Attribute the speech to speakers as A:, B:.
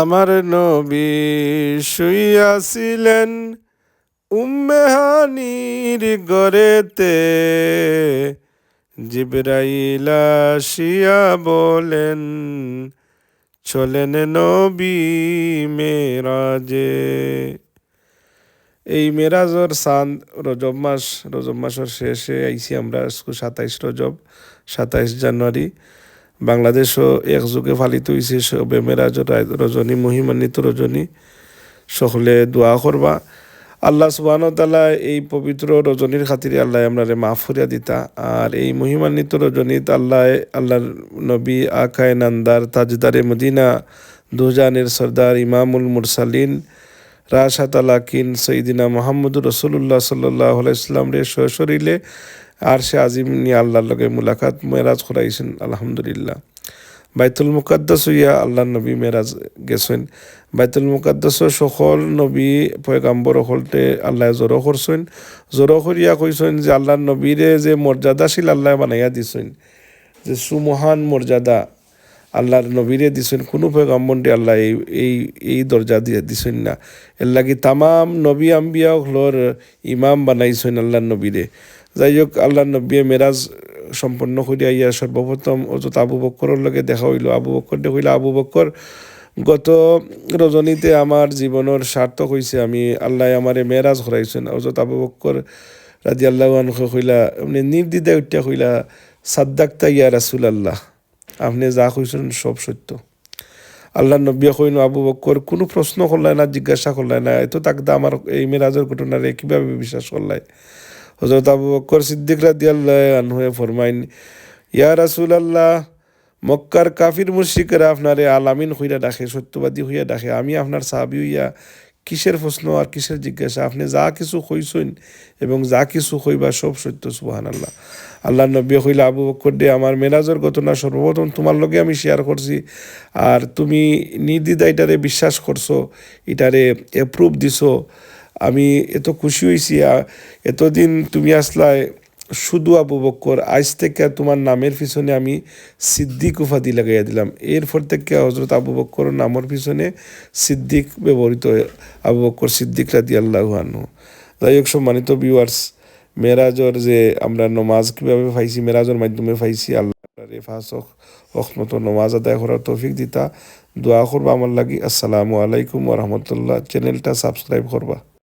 A: আমার নবী শুইয়াছিলেন উম্মেহানির গড়েতে। জিব্রাইলা শিয়া বলেন, চলেন নবী মেরাজে। এই মেরাজর চাঁদ রজব মাস, রজব মাসের শেষে আইছি আমরা সাতাইশ রজব, সাতাইশ জানুয়ারি। বাংলাদেশও একযোগে পালিত হয়েছে সবে মেরাজর রজনী, মহিমান্বিত রজনী। সকলে দোয়া করবা। আল্লাহ সুবাহ তালা এই পবিত্র রজনীর খাতিরে আল্লাহ আপনারে মাফ করিয়া দিতা। আর এই মহিমান্বিত রজনীত আল্লাহ, আল্লাহর নবী আকায় নান্দার তাজদারে মদিনা দুজানের সর্দার ইমামুল মুরসালিন রাশাত আলাকিন সঈদিনা মোহাম্মদ রসুল্লাহ সাল্লাহ ইসলাম রে শরীরে আর সে আজিম নিয়ে আল্লাহর লগে মুলাকাত, মেরাজ করাইছেন, আলহামদুলিল্লাহ। বাইতুল মুকাদ্দাস হইয়া আল্লাহ নবী মেরাজ গেছেন। বাইতুল মুকাদ্দাস সকল নবী পয়গাম্বর হলতে আল্লাহ জড়ো করছেন। জড়ো করিয়া কইছেন যে আল্লাহ নবীরে যে মর্যাদাশীল আল্লাহ বানাইয়া দিছেন। যে সুমহান মর্যাদা আল্লাহর নবীরে দিছেন, কোনো পয়গাম্বরটি আল্লাহ এই এই এই দরজা দিয়ে দিছেন না। এর লাগি তামাম নবী আম্বিয়া ইমাম বানাইছেন আল্লাহর নবীরে। যাই হোক আল্লাহ নবী মেরাজ সম্পন্ন করিয়া ইয়া সর্বপ্রথম অযথা আবু বক্করের লগে দেখা হইল। আবু বক্কর দেখিল আবু বক্কর, গত রজনীতে আমার জীবনের সার্থক হয়েছে আমি আল্লাহ আমারে মেরাজ করাইছেন। অযথা আবু বক্কর রাজি আল্লাহ কইলা মানে নির্দিদা উঠিয়া কইলা সাদ্দাক্তা ইয়া রাসুল আল্লাহ আপনি যা কইছেন সব সত্য। আল্লাহ নব্বী কইন, আবু বক্কর, কোনো প্রশ্ন করলাই না, জিজ্ঞাসা করলাই না। এত তাকদা আমার এই মেরাজের ঘটনারে কীভাবে বিশ্বাস করলাই? হজরত আবু বক্কর সিদ্দিক রাদি আল্লাহ আনহুয়ে ফরমাইন, ইয়া রাসুল আল্লাহ মক্কার কাফির মুর্শিকেরা আপনারে আলামিন হইয়া ডাকে, সত্যবাদী হইয়া ডাকে। আমি আপনার সাহাবি হইয়া কিসের প্রশ্ন আর কিসের জিজ্ঞাসা? আপনি যা কিছু কইসইন এবং যা কিছু কইবা সব সত্য সুবাহান আল্লাহ আল্লাহ নব্বী কইলা, আবু বক্কর দে, আমার মেরাজের ঘটনা সর্বপ্রথম তোমার লগে আমি শেয়ার করছি। আর তুমি নির্দিদা এটারে বিশ্বাস করছ, এটারে এপ্রুভ দিছো। আমি এত খুশি হয়েছি এতদিন তুমি আসলায় শুধু আবু বক্কর, আজ থেকে তোমার নামের পিছনে আমি সিদ্দিক উপাধি লাগাইয়া দিলাম। এরপর থেকে হজরত আবু বক্কর নামের পিছনে সিদ্দিক ব্যবহৃত আবু বক্কর সিদ্দিক রাদি আল্লাহ আনহু। যাই হোক, সম্মানিত ভিউয়ার্স মেরাজর যে আমরা নমাজ কীভাবে পাইছি, মেরাজর মাধ্যমে পাইছি, আল্লাহ রেফাস মতো নমাজ আদায় করার তৌফিক দিতা। দোয়া করবা আমার লাগি। আসসালামু আলাইকুম ওরহমতুল্লাহ চ্যানেলটা সাবস্ক্রাইব করবা।